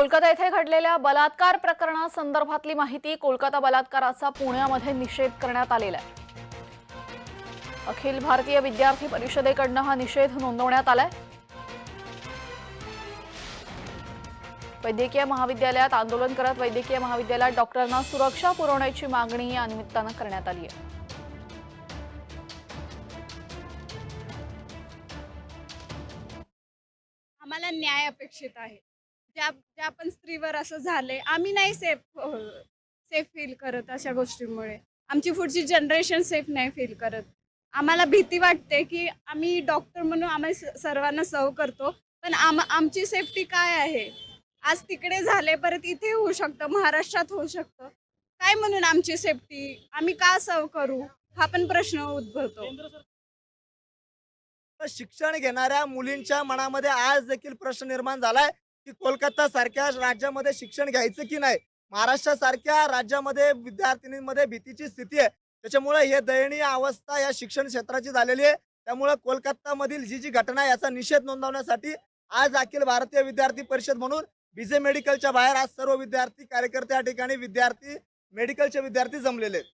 कोलकाता येथे घडलेल्या बलात्कार प्रकरणासंदर्भातली माहिती कोलकाता बलात्काराचा पुण्यामध्ये निषेध करण्यात आलेला आहे. अखिल भारतीय विद्यार्थी परिषदेकडनं हा निषेध नोंदवण्यात आलाय. वैद्यकीय महाविद्यालयात आंदोलन करत वैद्यकीय महाविद्यालयात डॉक्टरांना सुरक्षा पुरवण्याची मागणी या निमित्तानं करण्यात आली आहे. आम्हाला न्याय अपेक्षित आहे. ज्या ज्या पण स्त्रीवर असं झालंय आम्ही नाही सेफ सेफ फील करत अशा गोष्टींमुळे. आमची पुढची जनरेशन सेफ नाही फील करत. आम्हाला भीती वाटते की आम्ही डॉक्टर म्हणून आम्ही सर्वांना सर्व करतो पण आम आमची सेफ्टी काय आहे? आज तिकडे झाले परत इथे होऊ शकतं महाराष्ट्रात होऊ शकतं. काय म्हणून आमची सेफ्टी आम्ही का सर्व करू? हा पण प्रश्न उद्भवतो. शिक्षण घेणाऱ्या मुलींच्या मनामध्ये आज देखील प्रश्न निर्माण झालाय. की कोलकाता सारख्या राज्यामध्ये शिक्षण घ्यायचं की नाही? महाराष्ट्रासारख्या राज्यामध्ये विद्यार्थिनींमध्ये भीतीची स्थिती आहे. त्याच्यामुळे हे दयनीय अवस्था या शिक्षण क्षेत्राची झालेली आहे. त्यामुळे कोलकातामधील जी जी घटना आहे याचा निषेध नोंदवण्यासाठी आज अखिल भारतीय विद्यार्थी परिषद म्हणून बीजे मेडिकलच्या बाहेर आज सर्व विद्यार्थी कार्यकर्ते या ठिकाणी विद्यार्थी मेडिकलचे विद्यार्थी जमलेले आहेत.